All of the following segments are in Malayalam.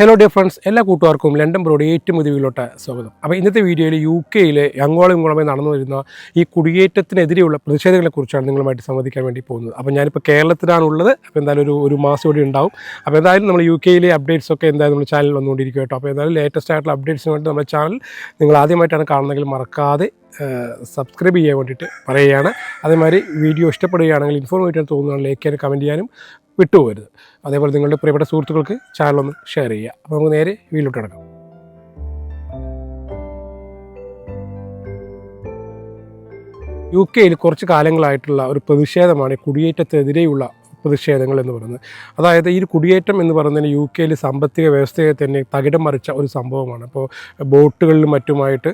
ഹലോ ഡിയർ ഫ്രണ്ട്സ് എല്ലാ കൂട്ടുകാർക്കും ലണ്ടൻ ബ്രോഡ് ഏറ്റവും മുതിവിലോട്ട് സ്വാഗതം. അപ്പോൾ ഇന്നത്തെ വീഡിയോയിൽ യു കെയിലെ അങ്ങോളം ഇങ്ങോളമായി നടന്നു വരുന്ന ഈ കുടിയേറ്റത്തിനെതിരെയുള്ള പ്രതിഷേധങ്ങളെക്കുറിച്ചാണ് നിങ്ങളുമായിട്ട് സംവദിക്കാൻ വേണ്ടി പോകുന്നത്. അപ്പോൾ ഞാനിപ്പോൾ കേരളത്തിലാണുള്ളത്. അപ്പോൾ എന്തായാലും ഒരു ഒരു മാസം കൂടി ഉണ്ടാവും. അപ്പോൾ എന്തായാലും നമ്മൾ യു കെയിലെ അപ്ഡേറ്റ്സ് ഒക്കെ എന്തായാലും നമ്മുടെ ചാനൽ വന്നുകൊണ്ടിരിക്കും കേട്ടോ. അപ്പോൾ എന്തായാലും ലേറ്റസ്റ്റ് ആയിട്ടുള്ള അപ്ഡേറ്റ്സിന് വേണ്ടി നമ്മുടെ ചാനൽ നിങ്ങൾ ആദ്യമായിട്ടാണ് കാണുന്നതെങ്കിൽ മറക്കാതെ സബ്സ്ക്രൈബ് ചെയ്യാൻ വേണ്ടിയിട്ട് പറയുകയാണ്. അതേമാതിരി വീഡിയോ ഇഷ്ടപ്പെടുകയാണെങ്കിൽ ഇൻഫോർമേറ്റീവ് തോന്നുകയാണെങ്കിൽ ലൈക്ക് ചെയ്യാനും കമന്റ് ചെയ്യാനും വിട്ടുപോകരുത്. അതേപോലെ നിങ്ങളുടെ പ്രിയപ്പെട്ട സുഹൃത്തുക്കൾക്ക് ചാനൽ ഒന്ന് ഷെയർ ചെയ്യുക. അപ്പോൾ നമുക്ക് നേരെ വീട്ടിലോട്ട് കിടക്കാം. യു കെയിൽ കുറച്ച് കാലങ്ങളായിട്ടുള്ള ഒരു പ്രതിഷേധമാണ് കുടിയേറ്റത്തിനെതിരെയുള്ള പ്രതിഷേധങ്ങൾ എന്ന് പറയുന്നത്. അതായത് ഈ കുടിയേറ്റം എന്ന് പറയുന്നതിന് യു കെയിൽ സാമ്പത്തിക വ്യവസ്ഥയെ തന്നെ തകിടം മറിച്ച ഒരു സംഭവമാണ്. അപ്പോൾ ബോട്ടുകളിലും മറ്റുമായിട്ട്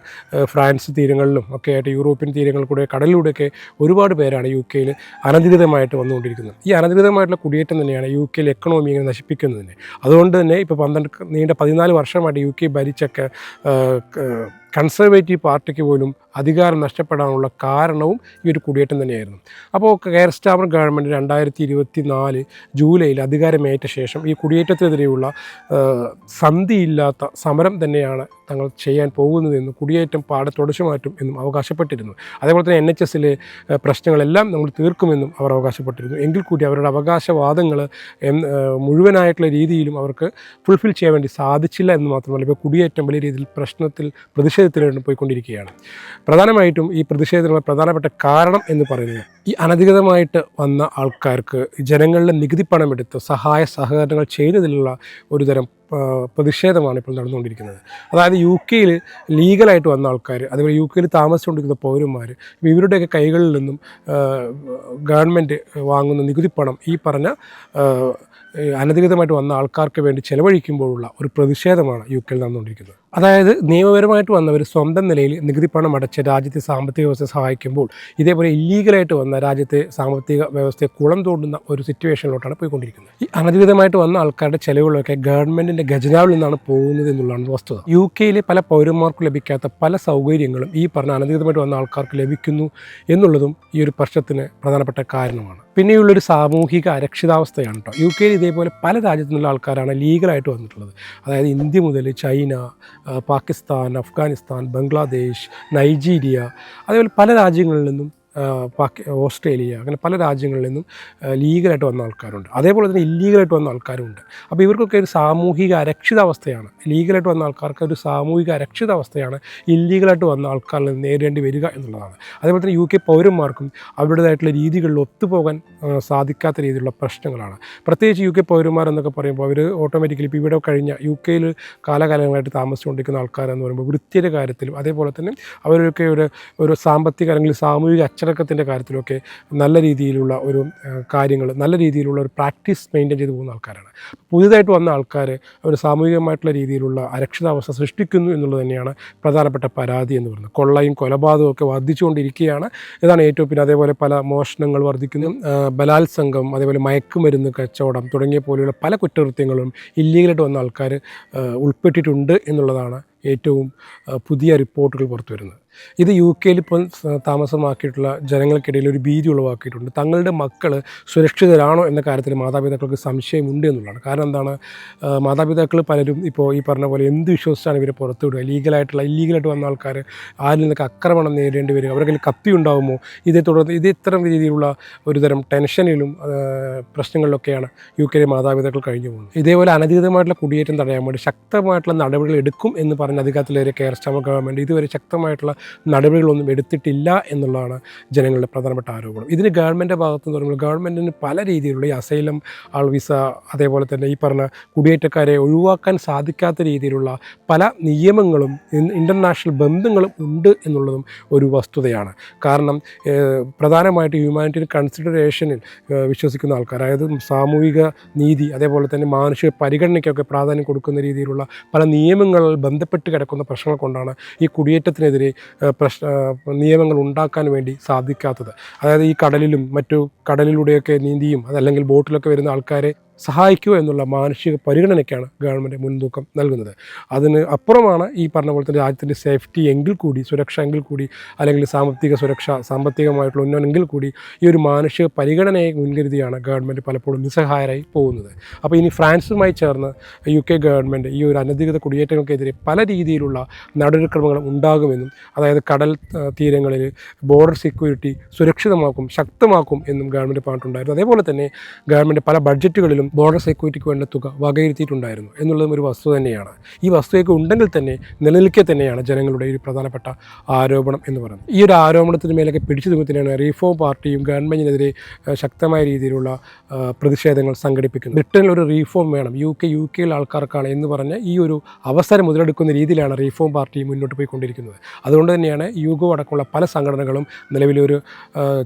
ഫ്രാൻസ് തീരങ്ങളിലും ഒക്കെ ആയിട്ട് യൂറോപ്യൻ തീരങ്ങളിൽ കൂടെ കടലിലൂടെയൊക്കെ ഒരുപാട് പേരാണ് യു കെയിൽ അനധികൃതമായിട്ട് വന്നുകൊണ്ടിരിക്കുന്നത്. ഈ അനധികൃതമായിട്ടുള്ള കുടിയേറ്റം തന്നെയാണ് യു കെയിൽ എക്കണോമി ഇങ്ങനെ നശിപ്പിക്കുന്നതിന്. അതുകൊണ്ട് തന്നെ ഇപ്പോൾ പന്ത്രണ്ട് നീണ്ട പതിനാല് വർഷമായിട്ട് യു കെ ഭരിച്ചൊക്കെ കൺസർവേറ്റീവ് പാർട്ടിക്ക് പോലും അധികാരം നഷ്ടപ്പെടാനുള്ള കാരണവും ഈ ഒരു കുടിയേറ്റം തന്നെയായിരുന്നു. അപ്പോൾ കെയർ സ്റ്റാമർ ഗവൺമെന്റ് രണ്ടായിരത്തി ഇരുപത്തി നാല് ജൂലൈയിൽ അധികാരമേറ്റ ശേഷം ഈ കുടിയേറ്റത്തിനെതിരെയുള്ള സന്ധിയില്ലാത്ത സമരം തന്നെയാണ് തങ്ങൾ ചെയ്യാൻ പോകുന്നതെന്നും കുടിയേറ്റം പാടെ തുടച്ചു മാറ്റും എന്നും അവകാശപ്പെട്ടിരുന്നു. അതേപോലെ തന്നെ എൻ എച്ച് എസിലെ പ്രശ്നങ്ങളെല്ലാം നമ്മൾ തീർക്കുമെന്നും അവർ അവകാശപ്പെട്ടിരുന്നു. എങ്കിൽ കൂടി അവരുടെ അവകാശവാദങ്ങൾ മുഴുവനായിട്ടുള്ള രീതിയിലും അവർക്ക് ഫുൾഫിൽ ചെയ്യാൻ വേണ്ടി സാധിച്ചില്ല എന്ന് മാത്രമല്ല ഇപ്പോൾ കുടിയേറ്റം വലിയ രീതിയിൽ പ്രശ്നത്തിൽ പ്രതിഷേധത്തിലാണ് പോയിക്കൊണ്ടിരിക്കുകയാണ്. പ്രധാനമായിട്ടും ഈ പ്രതിഷേധത്തിനുള്ള പ്രധാനപ്പെട്ട കാരണം എന്ന് പറയുന്നത് ഈ അനധികൃതമായിട്ട് വന്ന ആൾക്കാർക്ക് ജനങ്ങളുടെ നികുതി പണം എടുത്ത് സഹായ സഹകരണങ്ങൾ ചെയ്യുന്നതിലുള്ള ഒരുതരം പ്രതിഷേധമാണ് ഇപ്പോൾ നടന്നുകൊണ്ടിരിക്കുന്നത്. അതായത് യു കെയിൽ ലീഗലായിട്ട് വന്ന ആൾക്കാർ അതുപോലെ യു കെയിൽ താമസിച്ചുകൊണ്ടിരിക്കുന്ന പൗരന്മാർ ഇവരുടെയൊക്കെ കൈകളിൽ നിന്നും ഗവൺമെന്റ് വാങ്ങുന്ന നികുതി പണം ഈ പറഞ്ഞ അനധികൃതമായിട്ട് വന്ന ആൾക്കാർക്ക് വേണ്ടി ചെലവഴിക്കുമ്പോഴുള്ള ഒരു പ്രതിഷേധമാണ് യു കെയിൽ നടന്നുകൊണ്ടിരിക്കുന്നത്. അതായത് നിയമപരമായിട്ട് വന്നവർ സ്വന്തം നിലയിൽ നികുതി പണം അടച്ച് രാജ്യത്തെ സാമ്പത്തിക വ്യവസ്ഥയെ സഹായിക്കുമ്പോൾ ഇതേപോലെ ഇല്ലീഗലായിട്ട് വന്ന രാജ്യത്തെ സാമ്പത്തിക വ്യവസ്ഥയെ കുളം തോണ്ടുന്ന ഒരു സിറ്റുവേഷനിലോട്ടാണ് പോയിക്കൊണ്ടിരിക്കുന്നത്. ഈ അനധികൃതമായിട്ട് വന്ന ആൾക്കാരുടെ ചെലവുകളൊക്കെ ഗവൺമെന്റിന്റെ ഖജനാവിൽ നിന്നാണ് പോകുന്നത് എന്നുള്ളതാണ് വസ്തുത. യു കെയിലെ പല പൗരന്മാർക്ക് ലഭിക്കാത്ത പല സൗകര്യങ്ങളും ഈ പറഞ്ഞ അനധികൃതമായിട്ട് വന്ന ആൾക്കാർക്ക് ലഭിക്കുന്നു എന്നുള്ളതും ഈ ഒരു പ്രശ്നത്തിന് പ്രധാനപ്പെട്ട കാരണമാണ്. പിന്നെയുള്ളൊരു സാമൂഹിക അരക്ഷിതാവസ്ഥയാണ് കേട്ടോ യു കെയിൽ ഇതേപോലെ പല രാജ്യത്തു നിന്നുള്ള ആൾക്കാരാണ് ലീഗലായിട്ട് വന്നിട്ടുള്ളത്. അതായത് ഇന്ത്യ മുതൽ ചൈന പാകിസ്ഥാൻ അഫ്ഗാനിസ്ഥാൻ ബംഗ്ലാദേശ് നൈജീരിയ അതേപോലെ പല രാജ്യങ്ങളിൽ നിന്നും പാകി ഓസ്ട്രേലിയ അങ്ങനെ പല രാജ്യങ്ങളിൽ നിന്നും ലീഗലായിട്ട് വന്ന ആൾക്കാരുണ്ട്. അതേപോലെ തന്നെ ഇല്ലീഗലായിട്ട് വന്ന ആൾക്കാരുണ്ട് അപ്പോൾ ഇവർക്കൊക്കെ ഒരു സാമൂഹിക അരക്ഷിതാവസ്ഥയാണ്. ലീഗലായിട്ട് വന്ന ആൾക്കാർക്ക് ഒരു സാമൂഹിക അരക്ഷിതാവസ്ഥയാണ് ഇല്ലീഗലായിട്ട് വന്ന ആൾക്കാരിൽ നേരിടേണ്ടി വരിക എന്നുള്ളതാണ്. അതേപോലെ തന്നെ യു കെ പൗരന്മാർക്കും അവരുടേതായിട്ടുള്ള രീതികളിൽ ഒത്തുപോകാൻ സാധിക്കാത്ത രീതിയിലുള്ള പ്രശ്നങ്ങളാണ്. പ്രത്യേകിച്ച് യു കെ പൗരന്മാരെന്നൊക്കെ പറയുമ്പോൾ അവർ ഓട്ടോമാറ്റിക്കലി ഇപ്പോൾ ഇവിടെ കഴിഞ്ഞ യു കെയിൽ കാലകാലങ്ങളായിട്ട് താമസിച്ചുകൊണ്ടിരിക്കുന്ന ആൾക്കാരെന്ന് പറയുമ്പോൾ വൃത്തിയുടെ കാര്യത്തിലും അതേപോലെ തന്നെ അവരൊക്കെ ഒരു ഒരു സാമ്പത്തിക അല്ലെങ്കിൽ സാമൂഹിക അച്ചടക്കത്തിന്റെ കാര്യത്തിലൊക്കെ നല്ല രീതിയിലുള്ള ഒരു കാര്യങ്ങൾ നല്ല രീതിയിലുള്ള ഒരു പ്രാക്ടീസ് മെയിന്റെയിൻ ചെയ്തു പോകുന്ന ആൾക്കാരാണ്. പുതിയതായിട്ട് വന്ന ആൾക്കാർ ഒരു സാമൂഹികമായിട്ടുള്ള രീതിയിലുള്ള അരക്ഷിതാവസ്ഥ സൃഷ്ടിക്കുന്നു എന്നുള്ളത് തന്നെയാണ് പ്രധാനപ്പെട്ട പരാതി എന്ന് പറയുന്നത്. കൊള്ളയും കൊലപാതകവും ഒക്കെ വർദ്ധിച്ചുകൊണ്ടിരിക്കുകയാണ്. ഇതാണ് ഏറ്റവും പിന്നെ അതേപോലെ പല മോഷണങ്ങൾ വർദ്ധിക്കുന്നു. ബലാത്സംഗം അതേപോലെ മയക്കുമരുന്ന് കച്ചവടം തുടങ്ങിയ പോലെയുള്ള പല കുറ്റകൃത്യങ്ങളും ഇല്ലീഗലായിട്ട് വന്ന ആൾക്കാർ ഉൾപ്പെട്ടിട്ടുണ്ട് എന്നുള്ളതാണ് ഏറ്റവും പുതിയ റിപ്പോർട്ടുകൾ പുറത്തു വരുന്നത്. ഇത് യു കെയിൽ ഇപ്പോൾ താമസമാക്കിയിട്ടുള്ള ജനങ്ങൾക്കിടയിൽ ഒരു ഭീതി ഉളവാക്കിയിട്ടുണ്ട്. തങ്ങളുടെ മക്കൾ സുരക്ഷിതരാണോ എന്ന കാര്യത്തിൽ മാതാപിതാക്കൾക്ക് സംശയമുണ്ട് എന്നുള്ളതാണ്. കാരണം എന്താണ്? മാതാപിതാക്കൾ പലരും ഇപ്പോൾ ഈ പറഞ്ഞ പോലെ എന്ത് വിശ്വസിച്ചാണ് ഇവരെ പുറത്തുവിടുക? ലീഗലായിട്ടുള്ള ഇല്ലീഗലായിട്ട് വന്ന ആൾക്കാർ ആരിൽ നിന്നൊക്കെ ആക്രമണം നേരിടേണ്ടി അവരുടെ കയ്യിൽ കത്തി ഉണ്ടാകുമോ ഇതേ തുടർന്ന് ഇത് ഇത്തരം രീതിയിലുള്ള ഒരുതരം ടെൻഷനിലും പ്രശ്നങ്ങളിലൊക്കെയാണ് യു കെയിലെ മാതാപിതാക്കൾ കഴിഞ്ഞു പോകുന്നത്. ഇതേപോലെ അനധികൃതമായിട്ടുള്ള കുടിയേറ്റം തടയാൻ വേണ്ടി ശക്തമായിട്ടുള്ള നടപടികൾ എടുക്കും എന്ന് പറഞ്ഞ അധികാരത്തിലേറെ കെയർ സ്റ്റാമ ഗവൺമെന്റ് ഇതുവരെ ശക്തമായിട്ടുള്ള നടപടികളൊന്നും എടുത്തിട്ടില്ല എന്നുള്ളതാണ് ജനങ്ങളുടെ പ്രധാനപ്പെട്ട ആരോപണം. ഇതിന് ഗവൺമെന്റ് ഭാഗത്ത് നിന്ന് പറയുമ്പോൾ ഗവൺമെന്റിന് പല രീതിയിലുള്ള ഈ അസൈലം ആൾ വിസ അതേപോലെ തന്നെ ഈ പറഞ്ഞ കുടിയേറ്റക്കാരെ ഒഴിവാക്കാൻ സാധിക്കാത്ത രീതിയിലുള്ള പല നിയമങ്ങളും ഇൻ- ഇന്റർനാഷണൽ ബന്ധങ്ങളും ഉണ്ട് എന്നുള്ളതും ഒരു വസ്തുതയാണ്. കാരണം പ്രധാനമായിട്ട് ഹ്യൂമാനിറ്റീരിയൻ കൺസിഡറേഷനിൽ വിശ്വസിക്കുന്ന ആൾക്കാർ അതായത് സാമൂഹിക നീതി അതേപോലെ തന്നെ മാനുഷിക പരിഗണനയ്ക്കൊക്കെ പ്രാധാന്യം കൊടുക്കുന്ന രീതിയിലുള്ള പല നിയമങ്ങളിൽ ബന്ധപ്പെട്ട് കിടക്കുന്ന പ്രശ്നങ്ങൾ കൊണ്ടാണ് ഈ കുടിയേറ്റത്തിനെതിരെ പ്രശ്ന നിയമങ്ങൾ ഉണ്ടാക്കാൻ വേണ്ടി സാധിക്കാത്തത്. അതായത് ഈ കടലിലും മറ്റു കടലിലൂടെയൊക്കെ നീന്തിയും അതല്ലെങ്കിൽ ബോട്ടിലൊക്കെ വരുന്ന ആൾക്കാരെ സഹായിക്കുക എന്നുള്ള മാനുഷിക പരിഗണനയ്ക്കാണ് ഗവൺമെന്റ് മുൻതൂക്കം നൽകുന്നത്. അതിന് അപ്പുറമാണ് ഈ പറഞ്ഞ പോലെ തന്നെ രാജ്യത്തിന്റെ സേഫ്റ്റി എങ്കിൽ കൂടി സുരക്ഷ എങ്കിൽ കൂടി അല്ലെങ്കിൽ സാമ്പത്തിക സുരക്ഷ സാമ്പത്തികമായിട്ടുള്ള ഉന്നമനെങ്കിൽ കൂടി ഈ ഒരു മാനുഷിക പരിഗണനയെ മുൻകരുതിയാണ് ഗവൺമെന്റ് പലപ്പോഴും നിസ്സഹായരായി പോകുന്നത്. അപ്പോൾ ഇനി ഫ്രാൻസുമായി ചേർന്ന് യു കെ ഗവൺമെന്റ് ഈ ഒരു അനധികൃത കുടിയേറ്റങ്ങൾക്കെതിരെ പല രീതിയിലുള്ള നടപടിക്രമങ്ങൾ ഉണ്ടാകുമെന്നും അതായത് കടൽ തീരങ്ങളിൽ ബോർഡർ സെക്യൂരിറ്റി സുരക്ഷിതമാക്കും ശക്തമാക്കും എന്നും ഗവൺമെന്റ് പറഞ്ഞിട്ടുണ്ടായിരുന്നു. അതേപോലെ തന്നെ ഗവൺമെന്റ് പല ബഡ്ജറ്റുകളിലും ബോർഡർ സെക്യൂരിറ്റിക്ക് വേണ്ട തുക വകയിരുത്തിയിട്ടുണ്ടായിരുന്നു എന്നുള്ളതും ഒരു വസ്തു തന്നെയാണ്. ഈ വസ്തുവൊക്കെ ഉണ്ടെങ്കിൽ തന്നെ നിലനിൽക്കെ തന്നെയാണ് ജനങ്ങളുടെ ഒരു പ്രധാനപ്പെട്ട ആരോപണം എന്ന് പറയുന്നത്. ഈ ഒരു ആരോപണത്തിന് മേലൊക്കെ പിടിച്ചു തുമ്പത്തിനാണ് റീഫോം പാർട്ടിയും ഗവൺമെന്റിനെതിരെ ശക്തമായ രീതിയിലുള്ള പ്രതിഷേധങ്ങൾ സംഘടിപ്പിക്കുന്നത്. ബ്രിട്ടനിൽ ഒരു റീഫോം വേണം. യു കെ യു കെയിലെ ആൾക്കാർക്കാണ് എന്ന് പറഞ്ഞ് ഈ ഒരു അവസരം മുതലെടുക്കുന്ന രീതിയിലാണ് റീഫോം പാർട്ടി മുന്നോട്ട് പോയിക്കൊണ്ടിരിക്കുന്നത്. അതുകൊണ്ട് തന്നെയാണ് യുഗോ അടക്കമുള്ള പല സംഘടനകളും നിലവിലൊരു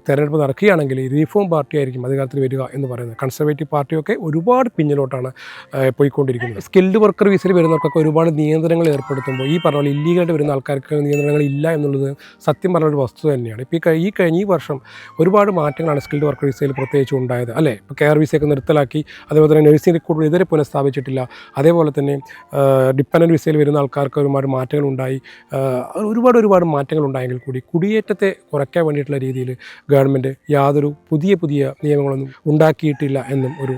തെരഞ്ഞെടുപ്പ് നടക്കുകയാണെങ്കിൽ റീഫോം പാർട്ടി ആയിരിക്കും അധികാരത്തിൽ വരിക എന്ന് പറയുന്നത്. കൺസർവേറ്റീവ് പാർട്ടിയൊക്കെ ഒരുപാട് പിന്നിലോട്ടാണ് പോയിക്കൊണ്ടിരിക്കുന്നത്. സ്കിൽഡ് വർക്കർ വിസയിൽ വരുന്നവർക്കൊക്കെ ഒരുപാട് നിയന്ത്രണങ്ങൾ ഏർപ്പെടുത്തുമ്പോൾ ഈ പറഞ്ഞ പോലെ ഇല്ലീഗലായിട്ട് വരുന്ന ആൾക്കാർക്ക് നിയന്ത്രണങ്ങൾ ഇല്ല എന്നുള്ളത് സത്യം പറഞ്ഞ ഒരു വസ്തു തന്നെയാണ്. ഇപ്പോൾ ഈ കഴിഞ്ഞ ഈ വർഷം ഒരുപാട് മാറ്റങ്ങളാണ് സ്കിൽഡ് വർക്കർ വിസയിൽ പ്രത്യേകിച്ച് ഉണ്ടായത്. അല്ലേ? ഇപ്പോൾ കെയർ വിസയൊക്കെ നിർത്തലാക്കി അതേപോലെ തന്നെ നഴ്സിംഗ് റിക്രൂട്ട് ഇതുവരെ പുനഃസ്ഥാപിച്ചിട്ടില്ല അതേപോലെ തന്നെ ഡിപ്പെൻഡന്റ് വിസയിൽ വരുന്ന ആൾക്കാർക്ക് ഒരുപാട് മാറ്റങ്ങൾ ഉണ്ടായി. ഒരുപാട് ഒരുപാട് മാറ്റങ്ങൾ ഉണ്ടായെങ്കിൽ കൂടി കുടിയേറ്റത്തെ കുറയ്ക്കാൻ വേണ്ടിയിട്ടുള്ള രീതിയിൽ ഗവൺമെന്റ് യാതൊരു പുതിയ പുതിയ നിയമങ്ങളൊന്നും ഉണ്ടാക്കിയിട്ടില്ല എന്നും ഒരു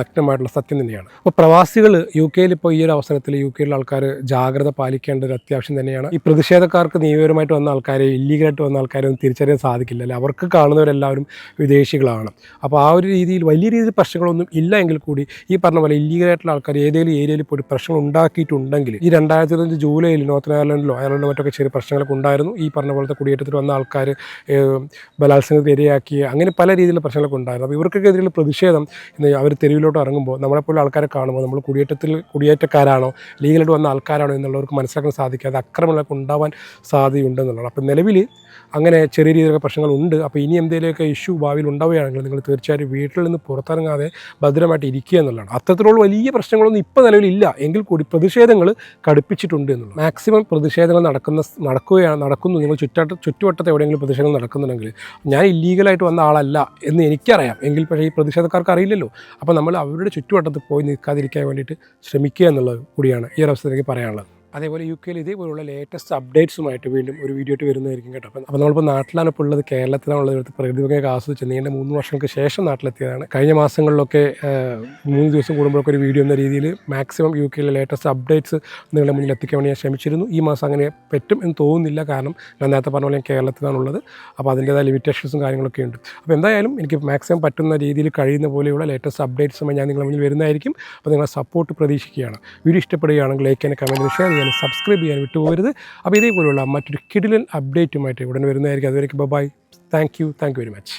നഗ്നമായിട്ടുള്ള സത്യം തന്നെയാണ്. അപ്പോൾ പ്രവാസികൾ യു കെയിൽ ഇപ്പോൾ ഈ ഒരു അവസരത്തിൽ യു കെയിലെ ആൾക്കാർ ജാഗ്രത പാലിക്കേണ്ട ഒരു അത്യാവശ്യം തന്നെയാണ്. ഈ പ്രതിഷേധക്കാർക്ക് നിയമപരമായിട്ട് വന്ന ആൾക്കാരെ ഇല്ലീഗലായിട്ട് വന്ന ആൾക്കാരെ ഒന്നും തിരിച്ചറിയാൻ സാധിക്കില്ല അല്ലേ? അവർക്ക് കാണുന്നവരെല്ലാവരും വിദേശികളാണ്. അപ്പോൾ ആ ഒരു രീതിയിൽ വലിയ രീതിയിൽ പ്രശ്നങ്ങളൊന്നും ഇല്ല എങ്കിൽ കൂടി ഈ പറഞ്ഞ പോലെ ഇല്ലീഗലായിട്ടുള്ള ആൾക്കാർ ഏതെങ്കിലും ഏരിയയിൽ പോയി പ്രശ്നങ്ങൾ ഉണ്ടാക്കിയിട്ടുണ്ടെങ്കിൽ ഈ രണ്ടായിരത്തി ഇരുപത്തഞ്ച് ജൂലൈയിൽ നോർത്ത് അയർലൻഡിലോ അയർലൻഡിലോ മറ്റൊക്കെ ചെറിയ പ്രശ്നങ്ങളൊക്കെ ഉണ്ടായിരുന്നു. ഈ പറഞ്ഞ പോലത്തെ കുടിയേറ്റത്തിൽ വന്ന ആൾക്കാർ ബലാത്സംഗത്തിന് ഇരയാക്കി അങ്ങനെ പല രീതിയിലുള്ള പ്രശ്നങ്ങളൊക്കെ ഉണ്ടായിരുന്നു. അപ്പോൾ ഇവർക്കൊക്കെ എതിരെയുള്ള പ്രതിഷേധം ഇന്ന് അവർ തെരുവിലോട്ട് ഇറങ്ങുമ്പോൾ നമ്മളെപ്പോലെ ആൾക്കാരെ കാണുമ്പോൾ നമ്മൾ കുടിയേറ്റത്തിൽ കുടിയേറ്റക്കാരാണോ ലീഗലായിട്ട് വന്ന ആൾക്കാരാണോ എന്നുള്ളവർക്ക് മനസ്സിലാക്കാൻ സാധിക്കാതെ അക്രമങ്ങളൊക്കെ ഉണ്ടാവാൻ സാധ്യതയുണ്ടെന്നുള്ളതാണ്. അപ്പോൾ നിലവിൽ അങ്ങനെ ചെറിയ രീതിയിലൊക്കെ പ്രശ്നങ്ങളുണ്ട്. അപ്പോൾ ഇനി എന്തെങ്കിലുമൊക്കെ ഇഷ്യൂ ഭാവിയിൽ ഉണ്ടാവുകയാണെങ്കിൽ നിങ്ങൾ തീർച്ചയായും വീട്ടിൽ നിന്ന് പുറത്തിറങ്ങാതെ ഭദ്രമായിട്ട് ഇരിക്കുക എന്നുള്ളതാണ്. അത്തരത്തിലുള്ള വലിയ പ്രശ്നങ്ങളൊന്നും ഇപ്പോൾ നിലവിലില്ല എങ്കിൽ കൂടി പ്രതിഷേധങ്ങൾ കടുപ്പിച്ചിട്ടുണ്ട് എന്നുള്ളത് മാക്സിമം പ്രതിഷേധങ്ങൾ നടക്കുന്ന നടക്കുകയാണ് നടക്കുന്നു. നിങ്ങൾ ചുറ്റാട്ട് ചുറ്റുവട്ടത്തെ എവിടെയെങ്കിലും പ്രതിഷേധങ്ങൾ നടക്കുന്നുണ്ടെങ്കിൽ ഞാൻ ഇല്ലീഗലായിട്ട് വന്ന ആളല്ല എന്ന് എനിക്കറിയാം. എങ്കിൽ പക്ഷേ ഈ പ്രതിഷേധക്കാർക്ക് അറിയില്ലല്ലോ. അപ്പോൾ നമ്മൾ അവരുടെ ചുറ്റുവട്ടത്ത് പോയി നിൽക്കാതിരിക്കാൻ വേണ്ടിയിട്ട് ശ്രമിക്കുക എന്നുള്ളത് കൂടിയാണ് ഈ ഒരു അവസരത്തിലേക്ക് പറയാനുള്ളത്. അതേപോലെ യു കെയിൽ ഇതേപോലുള്ള ലേറ്റസ്റ്റ് അപ്ഡേറ്റ്സുമായിട്ട് വീണ്ടും ഒരു വീഡിയോ ആയിട്ട് വരുന്നതായിരിക്കും കേട്ടോ. അപ്പം അപ്പോൾ നമ്മളിപ്പോൾ നാട്ടിലാണ് ഇപ്പോൾ ഉള്ളത്. കേരളത്തിലാണുള്ളത്. ഇവിടുത്തെ പ്രകൃതി ഭംഗിയൊക്കെ ആസ്വദിച്ച് നീണ്ട മൂന്ന് വർഷങ്ങൾക്ക് ശേഷം നാട്ടിലെത്തിയതാണ്. കഴിഞ്ഞ മാസങ്ങളിലൊക്കെ മൂന്ന് ദിവസം കൂടുമ്പോഴൊക്കെ ഒരു വീഡിയോ എന്ന രീതിയിൽ മാക്സിമം യു കെയിലെ ലേറ്റസ്റ്റ് അപ്ഡേറ്റ്സ് നിങ്ങളുടെ മുന്നിൽ എത്തിക്കാൻ വേണ്ടി ഞാൻ ശ്രമിച്ചിരുന്നു. ഈ മാസം അങ്ങനെ പറ്റും എന്ന് തോന്നുന്നില്ല. കാരണം ഞാൻ നേരത്തെ പറഞ്ഞ പോലെ കേരളത്തിലാണുള്ളത്. അപ്പോൾ അതിന്റേതായ ലിമിറ്റേഷൻസും കാര്യങ്ങളൊക്കെ ഉണ്ട്. അപ്പോൾ എന്തായാലും എനിക്ക് മാക്സിമം പറ്റുന്ന രീതിയിൽ കഴിയുന്ന പോലെയുള്ള ലേറ്റസ്റ്റ് അപ്ഡേറ്റ്സുമായി ഞാൻ നിങ്ങളുടെ മുന്നിൽ വരുന്നതായിരിക്കും. അപ്പോൾ നിങ്ങളുടെ സപ്പോർട്ട് പ്രതീക്ഷിക്കുകയാണ്. വീഡിയോ ഇഷ്ടപ്പെടുകയാണെങ്കിൽ ലൈക്ക് എന്നെ കമന്റ് ഷെയർ ചെയ്യാൻ സബ്സ്ക്രൈബ് ചെയ്യാൻ വിട്ടുപോകരുത്. അപ്പോൾ ഇതേപോലുള്ള മറ്റൊരു കിടിലൻ അപ്ഡേറ്റുമായിട്ട് ഉടൻ വരുന്നതായിരിക്കും. അതുവരേക്കും bye thank you thank you very much